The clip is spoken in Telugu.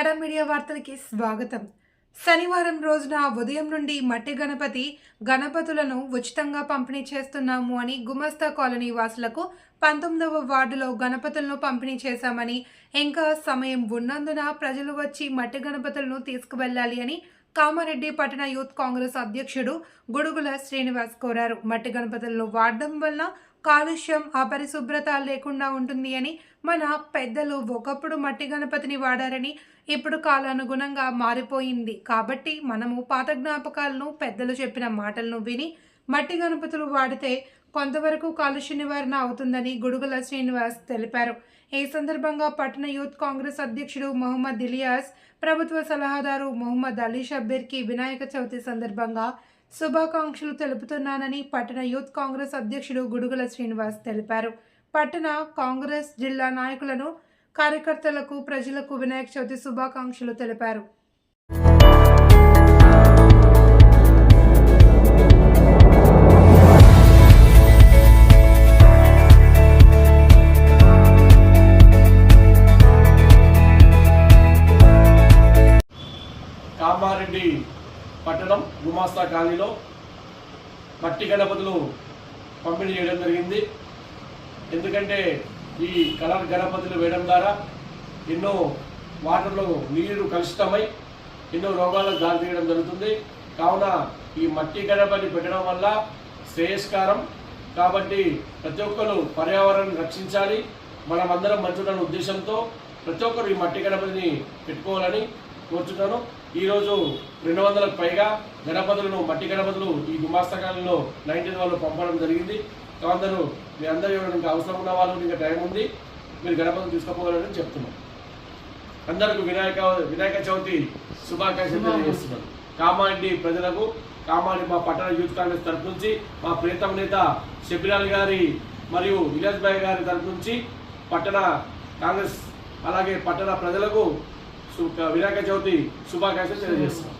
కళా మీడియా వార్తలకి స్వాగతం. శనివారం రోజున ఉదయం నుండి మట్టి గణపతి గణపతులను ఉచితంగా పంపిణీ చేస్తున్నాము అని గుమస్తా కాలనీ వాసులకు పంతొమ్మిదవ వార్డులో గణపతులను పంపిణీ చేశామని ఇంకా సమయం ఉన్నందున ప్రజలు వచ్చి మట్టి గణపతులను తీసుకువెళ్ళాలి అని కామారెడ్డి పట్టణ యూత్ కాంగ్రెస్ అధ్యక్షుడు గుడుగుల శ్రీనివాస్ కోరారు. మట్టి గణపతులను వాడడం వల్ల కాలుష్యం అపరిశుభ్రత లేకుండా ఉంటుంది అని మన పెద్దలు ఒకప్పుడు మట్టి గణపతిని వాడారని ఇప్పుడు కాలానుగుణంగా మారిపోయింది. కాబట్టి మనము పాత జ్ఞాపకాలను పెద్దలు చెప్పిన మాటలను విని మట్టి గణపతులు వాడితే కొంతవరకు కాలుష్య నివారణ అవుతుందని గుడుగుల శ్రీనివాస్ తెలిపారు. ఈ సందర్భంగా పట్టణ యూత్ కాంగ్రెస్ అధ్యక్షుడు మొహమ్మద్ ఇలియాస్ ప్రభుత్వ సలహాదారు మొహమ్మద్ అలీ షబ్బీర్కి వినాయక చవితి సందర్భంగా శుభాకాంక్షలు తెలుపుతున్నానని పట్టణ యూత్ కాంగ్రెస్ అధ్యక్షుడు గుడుగుల శ్రీనివాస్ తెలిపారు. పట్టణ కాంగ్రెస్ జిల్లా నాయకులను కార్యకర్తలకు ప్రజలకు వినాయక చవితి శుభాకాంక్షలు తెలిపారు. కామారెడ్డి పట్టణం గుమాస్తా కాలనీలో మట్టి గణపతులు పంపిణీ చేయడం జరిగింది. ఎందుకంటే ఈ కలర్ గణపతులు వేయడం ద్వారా ఎన్నో వాటర్లో నీరు కలుషితమై ఎన్నో రోగాలకు దారితీయడం జరుగుతుంది. కావున ఈ మట్టి గణపతి పెట్టడం వల్ల శ్రేయస్కారం. కాబట్టి ప్రతి ఒక్కరు పర్యావరణాన్ని రక్షించాలి. మనమందరం మంచున్న ఉద్దేశంతో ప్రతి ఒక్కరు ఈ మట్టి గణపతిని పెట్టుకోవాలని కోరుచున్నాను ఈరోజు రెండు వందలకు పైగా గణపతులను మట్టి గణపతులు ఈ గుమాస్తకాలంలో నైన్టీన్ వాళ్ళు పంపడం జరిగింది. అందరూ మీ అందరూ ఇంకా అవసరం ఉన్న వాళ్ళు ఇంకా టైం ఉంది. మీరు గణపతులు తీసుకుపోగలరని చెప్తున్నాం. అందరికి వినాయక వినాయక చవితి శుభాకాంక్షలు తెలియజేస్తున్నాను కామారెడ్డి ప్రజలకు కామారెడ్డి మా పట్టణ యూత్ కాంగ్రెస్ తరఫు నుంచి మా ప్రియతమ నేత షబిలాల్ గారి మరియు విలాస్ భాయ్ గారి తరఫు నుంచి పట్టణ కాంగ్రెస్ అలాగే పట్టణ ప్రజలకు వినాయక చవితి శుభాకాంక్షలు తెలియజేస్తున్నాం